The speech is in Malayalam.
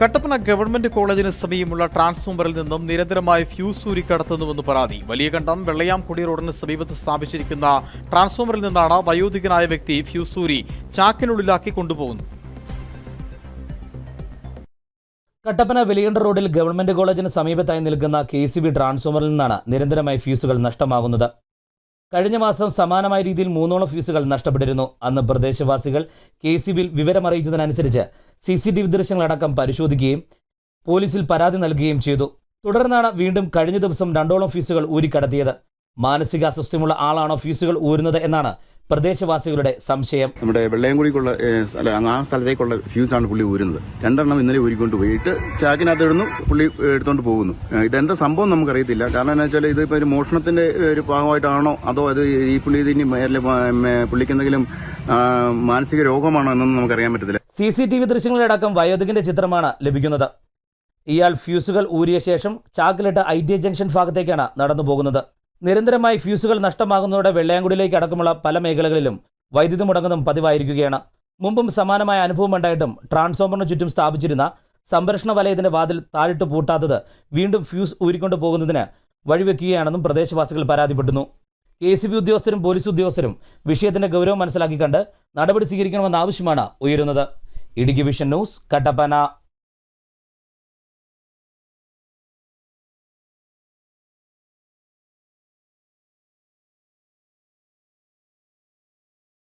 കട്ടപ്പന ഗവൺമെന്റ് കോളേജിന് സമീപമുള്ള ട്രാൻസ്ഫോമറിൽ നിന്നും നിരന്തരമായി ഫ്യൂസ് ഊരിക്കടത്തുന്നുവെന്ന് പരാതി. വലിയ വലിയകണ്ഠം വെള്ളയാംകുടി റോഡിന് സമീപത്ത് സ്ഥാപിച്ചിരിക്കുന്ന ട്രാൻസ്ഫോമറിൽ നിന്നാണ് വയോധികനായ വ്യക്തി ഫ്യൂസ് ഊരി ചാക്കിനുള്ളിലാക്കി കൊണ്ടുപോകുന്നത്. കട്ടപ്പന വെളിയണ്ട റോഡിൽ ഗവൺമെന്റ് കോളേജിന് സമീപത്തായി നിൽക്കുന്ന കെ സി ബി ട്രാൻസ്ഫോമറിൽ നിന്നാണ് നിരന്തരമായി ഫ്യൂസുകൾ നഷ്ടമാകുന്നത്. കഴിഞ്ഞ മാസം സമാനമായ രീതിയിൽ മൂന്നോളം ഫീസുകൾ നഷ്ടപ്പെട്ടിരുന്നു. അന്ന് പ്രദേശവാസികൾ കെ സി ബിയിൽ വിവരമറിയിച്ചതിനനുസരിച്ച് സി സി ടി വി ദൃശ്യങ്ങളടക്കം പരിശോധിക്കുകയും പോലീസിൽ പരാതി നൽകുകയും ചെയ്തു. തുടർന്നാണ് വീണ്ടും കഴിഞ്ഞ ദിവസം രണ്ടോളം ഫീസുകൾ ഊരിക്കടത്തിയത്. മാനസികാസ്വസ്ഥ്യമുള്ള ആളാണോ ഫീസുകൾ ഊരുന്നത് എന്നാണ് പ്രദേശവാസികളുടെ സംശയം. നമ്മുടെ വെള്ളയംകുടിക്കുള്ള ആ സ്ഥലത്തേക്കുള്ള ഫ്യൂസാണ് പുള്ളി ഊരുന്നത്. രണ്ടെണ്ണം ഇന്നലെ ഊരിക്കൊണ്ട് പോയിട്ട് ചാക്കിനകത്ത് ഇടുന്നു പുള്ളി എടുത്തുകൊണ്ട് എടുത്തോണ്ട് പോകുന്നു. ഇതെന്താ സംഭവം നമുക്കറിയത്തില്ല. കാരണം എന്താ വെച്ചാൽ ഇതിപ്പോ ഒരു മോഷണത്തിന്റെ ഒരു ഭാഗമായിട്ടാണോ അതോ അത് ഈ പുള്ളി ഇതിന് പുള്ളിക്ക് എന്തെങ്കിലും മാനസിക രോഗമാണോ എന്നൊന്നും നമുക്കറിയാൻ പറ്റത്തില്ല. സി സി ടി വി ദൃശ്യങ്ങളിലടക്കം വയോധികന്റെ ചിത്രമാണ് ലഭിക്കുന്നത്. ഇയാൾ ഫ്യൂസുകൾ ഊരിയ ശേഷം ചാക്കിലിട്ട് ഐ ടി ജംഗ്ഷൻ ഭാഗത്തേക്കാണ് നടന്നു പോകുന്നത് നിരന്തരമായി ഫ്യൂസുകൾ നഷ്ടമാകുന്നതോടെ വെള്ളയാങ്കുടിയിലേക്ക് അടക്കമുള്ള പല മേഖലകളിലും വൈദ്യുതി മുടങ്ങുന്നതും പതിവായിരിക്കുകയാണ്. മുമ്പും സമാനമായ അനുഭവം ഉണ്ടായിട്ടും ട്രാൻസ്ഫോമറിന് ചുറ്റും സ്ഥാപിച്ചിരുന്ന സംരക്ഷണ വലയത്തിന്റെ വാതിൽ താഴിട്ട് പൂട്ടാത്തത് വീണ്ടും ഫ്യൂസ് ഊരിക്കൊണ്ടു പോകുന്നതിന് വഴിവെക്കുകയാണെന്നും പ്രദേശവാസികൾ പരാതിപ്പെടുന്നു കെ സി ബി ഉദ്യോഗസ്ഥരും പോലീസ് ഉദ്യോഗസ്ഥരും വിഷയത്തിന്റെ ഗൗരവം മനസ്സിലാക്കിക്കണ്ട് നടപടി സ്വീകരിക്കണമെന്ന ആവശ്യമാണ് ഉയരുന്നത്. Idukki vision news Kattappana.